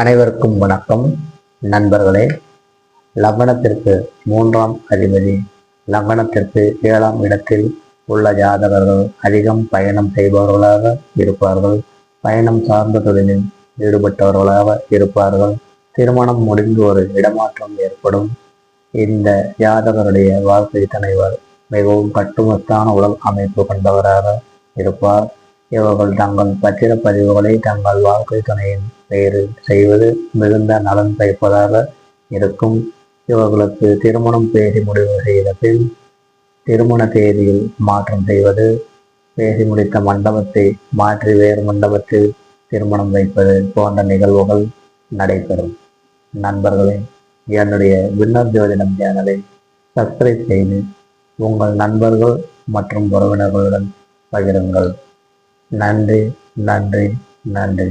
அனைவருக்கும் வணக்கம். நண்பர்களே லக்னத்திற்கு மூன்றாம் அதிபதி லக்னத்திற்கு ஏழாம் இடத்தில் உள்ள ஜாதகர்கள் அதிகம் பயணம் செய்பவர்களாக இருப்பார்கள். பயணம் சார்ந்த தொழிலில் ஈடுபட்டவர்களாக இருப்பார்கள். திருமணம் முடிந்து ஒரு இடமாற்றம் ஏற்படும். இந்த ஜாதகருடைய வாழ்க்கை தலைவர் மிகவும் கட்டுமஸ்தான உடல் அமைப்பு கொண்டவராக இருப்பார். இவர்கள் தங்கள் பத்திரப்பதிவுகளை தங்கள் வாழ்க்கை துணையின் பெயரில் செய்வது மிகுந்த நலன் பயப்பதாக இருக்கும். இவர்களுக்கு திருமணம் பேசி முடிவு செய்த பின் திருமண தேதியில் மாற்றம் செய்வது பேசி முடித்த மண்டபத்தை மாற்றி வேறு மண்டபத்தில் திருமணம் வைப்பது போன்ற நிகழ்வுகள் நடைபெறும். நண்பர்களே என்னுடைய விண்ணர் ஜோதிடம் சேனலை சப்ஸ்கிரைப் செய்து உங்கள் நண்பர்கள் மற்றும் உறவினர்களுடன் பகிருங்கள். நன்றி நன்றி நன்றி.